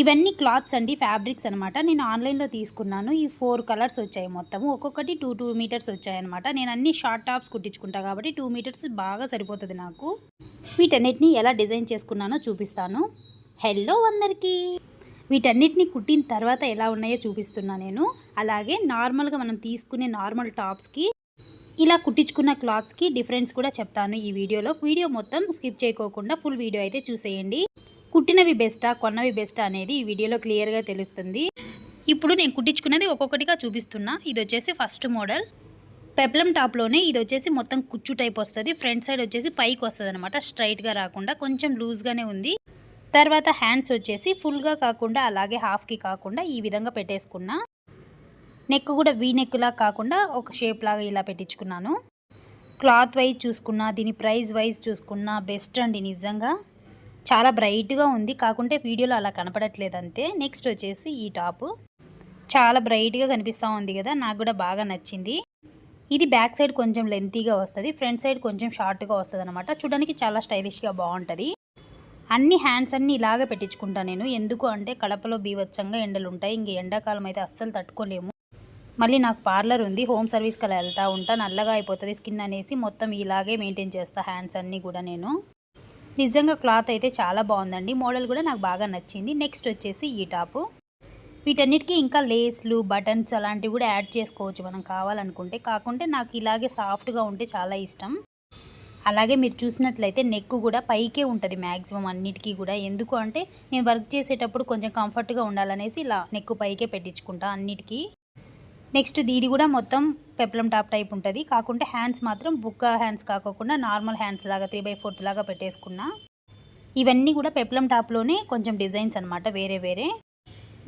ఇవన్నీ క్లాత్స్ అండి ఫ్యాబ్రిక్స్ అనమాట నేను ఆన్లైన్లో తీసుకున్నాను. ఈ ఫోర్ కలర్స్ వచ్చాయి మొత్తం. ఒక్కొక్కటి టూ టూ మీటర్స్ వచ్చాయి అనమాట నేను అన్ని షార్ట్ టాప్స్ కుట్టించుకుంటా కాబట్టి టూ మీటర్స్ బాగా సరిపోతుంది నాకు. వీటన్నిటిని ఎలా డిజైన్ చేసుకున్నానో చూపిస్తాను. హెల్లో అందరికీ! వీటన్నిటిని కుట్టిన తర్వాత ఎలా ఉన్నాయో చూపిస్తున్నా నేను. అలాగే నార్మల్గా మనం తీసుకునే నార్మల్ టాప్స్కి ఇలా కుట్టించుకున్న క్లాత్స్కి డిఫరెన్స్ కూడా చెప్తాను ఈ వీడియోలో. వీడియో మొత్తం స్కిప్ చేయకోకుండా ఫుల్ వీడియో అయితే చూసేయండి. కుట్టినవి బెస్టా కొన్నవి బెస్టా అనేది ఈ వీడియోలో క్లియర్గా తెలుస్తుంది. ఇప్పుడు నేను కుట్టించుకున్నది ఒక్కొక్కటిగా చూపిస్తున్నా. ఇది వచ్చేసి ఫస్ట్ మోడల్. పెప్లం టాప్లోనే ఇది వచ్చేసి మొత్తం కుచ్చు టైప్ వస్తుంది. ఫ్రంట్ సైడ్ వచ్చేసి పైకి వస్తుంది అనమాట స్ట్రైట్గా రాకుండా కొంచెం లూజ్గానే ఉంది. తర్వాత హ్యాండ్స్ వచ్చేసి ఫుల్గా కాకుండా అలాగే హాఫ్కి కాకుండా ఈ విధంగా పెట్టేసుకున్నా. నెక్ కూడా వీ నెక్లా కాకుండా ఒక షేప్ లాగా ఇలా పెట్టించుకున్నాను. క్లాత్ వైజ్ చూసుకున్నా దీని ప్రైస్ వైజ్ చూసుకున్నా బెస్ట్ అండి నిజంగా. చాలా బ్రైట్గా ఉంది. కాకుంటే వీడియోలో అలా కనపడట్లేదు అంతే నెక్స్ట్ వచ్చేసి ఈ టాపు. చాలా బ్రైట్గా కనిపిస్తూ ఉంది కదా నాకు కూడా బాగా నచ్చింది. ఇది బ్యాక్ సైడ్ కొంచెం లెంతీగా వస్తుంది ఫ్రంట్ సైడ్ కొంచెం షార్ట్గా వస్తుంది అనమాట చూడడానికి చాలా స్టైలిష్గా బాగుంటుంది. అన్ని హ్యాండ్స్ అన్ని ఇలాగే పెట్టించుకుంటాను నేను. ఎందుకు అంటే కడపలో బీవచ్చంగా ఎండలు ఉంటాయి ఇంక ఎండాకాలం అయితే అస్సలు తట్టుకోలేము. మళ్ళీ నాకు పార్లర్ ఉంది హోమ్ సర్వీస్కి అలా వెళ్తూ ఉంటా నల్లగా అయిపోతుంది స్కిన్ అనేసి మొత్తం ఇలాగే మెయింటైన్ చేస్తా హ్యాండ్స్ అన్నీ కూడా నేను. నిజంగా క్లాత్ అయితే చాలా బాగుందండి. మోడల్ కూడా నాకు బాగా నచ్చింది. నెక్స్ట్ వచ్చేసి ఈ టాపు. వీటన్నిటికీ ఇంకా లేస్లు బటన్స్ అలాంటివి కూడా యాడ్ చేసుకోవచ్చు మనం కావాలనుకుంటే. కాకుంటే నాకు ఇలాగే సాఫ్ట్గా ఉంటే చాలా ఇష్టం. అలాగే మీరు చూసినట్లయితే నెక్ కూడా పైకే ఉంటుంది మ్యాక్సిమం అన్నిటికీ కూడా. ఎందుకు అంటే నేను వర్క్ చేసేటప్పుడు కొంచెం కంఫర్ట్గా ఉండాలనేసి ఇలా నెక్ పైకే పెట్టించుకుంటా అన్నిటికీ. నెక్స్ట్ దీది కూడా మొత్తం పెప్లం టాప్ టైప్ ఉంటుంది. కాకుంటే హ్యాండ్స్ మాత్రం బుక్క హ్యాండ్స్ కాకుండా నార్మల్ హ్యాండ్స్ లాగా త్రీ బై ఫోర్త్ లాగా పెట్టేసుకున్నా. ఇవన్నీ కూడా పెప్లం టాప్లోనే కొంచెం డిజైన్స్ అనమాట వేరే వేరే.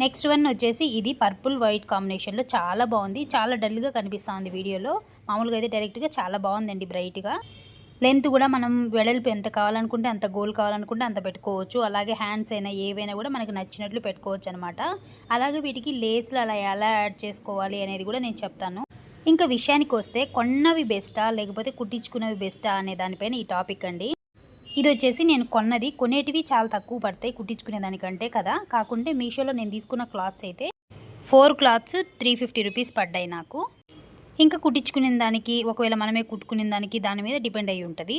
నెక్స్ట్ వన్ వచ్చేసి ఇది పర్పుల్ వైట్ కాంబినేషన్లో చాలా బాగుంది. చాలా డల్గా కనిపిస్తుంది వీడియోలో. మామూలుగా అయితే డైరెక్ట్గా చాలా బాగుందండి బ్రైట్గా. లెంత్ కూడా మనం వెడల్పు ఎంత కావాలనుకుంటే అంత గోల్ కావాలనుకుంటే అంత పెట్టుకోవచ్చు. అలాగే హ్యాండ్స్ అయినా ఏవైనా కూడా మనకు నచ్చినట్లు పెట్టుకోవచ్చు అనమాట అలాగే వీటికి లేస్లు అలా ఎలా యాడ్ చేసుకోవాలి అనేది కూడా నేను చెప్తాను. ఇంకా విషయానికి వస్తే కొన్నవి బెస్టా లేకపోతే కుట్టించుకున్నవి బెస్టా అనే దానిపైన ఈ టాపిక్ అండి. ఇది వచ్చేసి నేను కొన్నది. కొనేటివి చాలా తక్కువ పడతాయి కుట్టించుకునే దానికంటే కదా. కాకుంటే మీషోలో నేను తీసుకున్న క్లాత్స్ అయితే four cloths three fifty rupees పడ్డాయి నాకు. ఇంకా కుట్టించుకునే దానికి ఒకవేళ మనమే కుట్టుకునే దానికి దాని మీద డిపెండ్ అయి ఉంటుంది.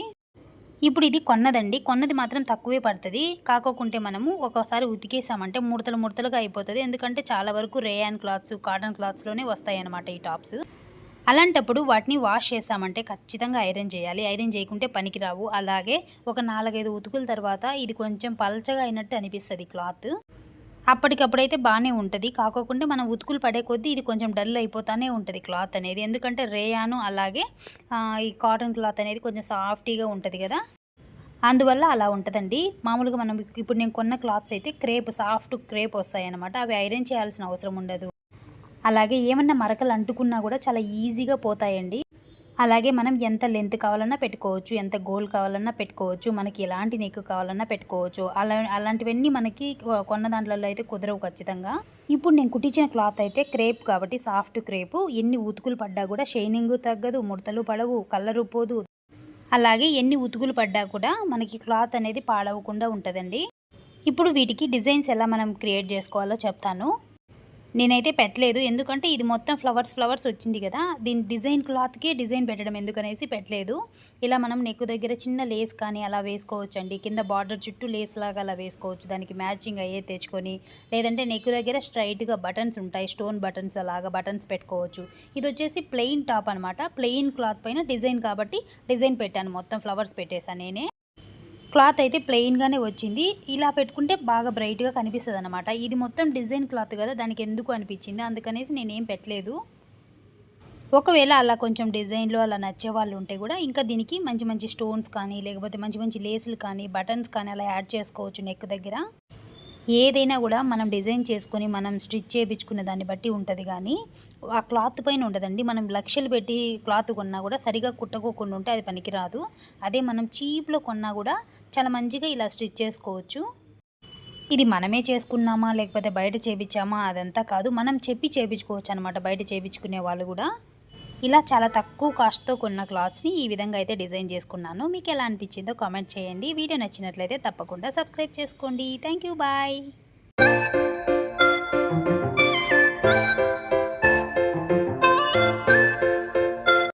ఇప్పుడు ఇది కొన్నదండి. కొన్నది మాత్రం తక్కువే పడుతుంది. కాకోకుంటే మనము ఒకసారి ఉతికేసామంటే ముడతలు ముడతలుగా అయిపోతుంది. ఎందుకంటే చాలా వరకు రేయాన్ క్లాత్స్ కాటన్ క్లాత్స్లోనే వస్తాయి అన్నమాట ఈ టాప్స్. అలాంటప్పుడు వాటిని వాష్ చేసామంటే ఖచ్చితంగా ఐరన్ చేయాలి. ఐరన్ చేయకుంటే పనికిరావు. అలాగే ఒక నాలుగైదు ఉతుకుల తర్వాత ఇది కొంచెం పల్చగా అయినట్టు అనిపిస్తుంది క్లాత్. అప్పటికప్పుడైతే బాగానే ఉంటుంది. కాకోకుండా మనం ఉతుకులు పడే కొద్దీ ఇది కొంచెం డల్ అయిపోతానే ఉంటుంది క్లాత్ అనేది. ఎందుకంటే రేయాను అలాగే ఈ కాటన్ క్లాత్ అనేది కొంచెం సాఫ్టీగా ఉంటుంది కదా. అందువల్ల అలా ఉంటుందండి. మామూలుగా మనం ఇప్పుడు నేను కొన్న క్లాత్స్ అయితే క్రేప్ సాఫ్ట్ క్రేప్ వస్తాయి అనమాట అవి ఐరన్ చేయాల్సిన అవసరం ఉండదు. అలాగే ఏమన్నా మరకలు అంటుకున్నా కూడా చాలా ఈజీగా పోతాయండి. అలాగే మనం ఎంత లెంత్ కావాలన్నా పెట్టుకోవచ్చు ఎంత గోల్ కావాలన్నా పెట్టుకోవచ్చు మనకి ఎలాంటి నెక్ కావాలన్నా పెట్టుకోవచ్చు. అలా అలాంటివన్నీ మనకి కొన్న దాంట్లో అయితే కుదరవు ఖచ్చితంగా. ఇప్పుడు నేను కుట్టించిన క్లాత్ అయితే క్రేప్ కాబట్టి సాఫ్ట్ క్రేప్. ఎన్ని ఉతుకులు పడ్డా కూడా షైనింగ్ తగ్గదు ముడతలు పడవు కలరు పోదు. అలాగే ఎన్ని ఉతుకులు పడ్డా కూడా మనకి క్లాత్ అనేది పాడవకుండా ఉంటుందండి. ఇప్పుడు వీటికి డిజైన్స్ ఎలా మనం క్రియేట్ చేసుకోవాలో చెప్తాను. నేనైతే పెట్టలేదు. ఎందుకంటే ఇది మొత్తం ఫ్లవర్స్ ఫ్లవర్స్ వచ్చింది కదా. దీని డిజైన్ క్లాత్కే డిజైన్ పెట్టడం ఎందుకనేసి పెట్టలేదు. ఇలా మనం నెక్ దగ్గర చిన్న లేస్ కానీ అలా వేసుకోవచ్చు అండి కింద బార్డర్ చుట్టూ లేస్ లాగా అలా వేసుకోవచ్చు. దానికి మ్యాచింగ్ అయ్యే తెచ్చుకొని లేదంటే నెక్ దగ్గర స్ట్రైట్గా బటన్స్ ఉంటాయి. స్టోన్ బటన్స్ అలాగా బటన్స్ పెట్టుకోవచ్చు. ఇది వచ్చేసి ప్లెయిన్ టాప్ అనమాట ప్లెయిన్ క్లాత్ పైన డిజైన్ కాబట్టి డిజైన్ పెట్టాను. మొత్తం ఫ్లవర్స్ పెట్టేశాను నేనే. క్లాత్ అయితే ప్లెయిన్గానే వచ్చింది. ఇలా పెట్టుకుంటే బాగా బ్రైట్గా కనిపిస్తుంది అనమాట ఇది మొత్తం డిజైన్ క్లాత్ కదా దానికి ఎందుకు అనిపించింది? అందుకనేసి నేనేం పెట్టలేదు. ఒకవేళ అలా కొంచెం డిజైన్లో అలా నచ్చే వాళ్ళు ఉంటే కూడా ఇంకా దీనికి మంచి మంచి స్టోన్స్ కానీ లేకపోతే మంచి మంచి లేసులు కానీ బటన్స్ కానీ అలా యాడ్ చేసుకోవచ్చు నెక్ దగ్గర. ఏదైనా కూడా మనం డిజైన్ చేసుకొని మనం స్టిచ్ చేయించుకునే దాన్ని బట్టి ఉంటుంది కానీ ఆ క్లాత్ పైన ఉండదండి. మనం లక్షలు పెట్టి క్లాత్ కొన్నా కూడా సరిగా కుట్టకోకుండా ఉంటే అది పనికిరాదు. అదే మనం చీప్లో కొన్నా కూడా చాలా మంచిగా ఇలా స్టిచ్ చేసుకోవచ్చు. ఇది మనమే చేసుకున్నామా లేకపోతే బయట చేపించామా అదంతా కాదు. మనం చెప్పి చేయించుకోవచ్చు అనమాట బయట చేయించుకునే వాళ్ళు కూడా. ఇలా చాలా తక్కువ కాస్ట్తో కొన్న క్లాత్స్ని ఈ విధంగా అయితే డిజైన్ చేసుకున్నాను. మీకు ఎలా అనిపించిందో కామెంట్ చేయండి. వీడియో నచ్చినట్లయితే తప్పకుండా సబ్స్క్రైబ్ చేసుకోండి. Thank you. బాయ్.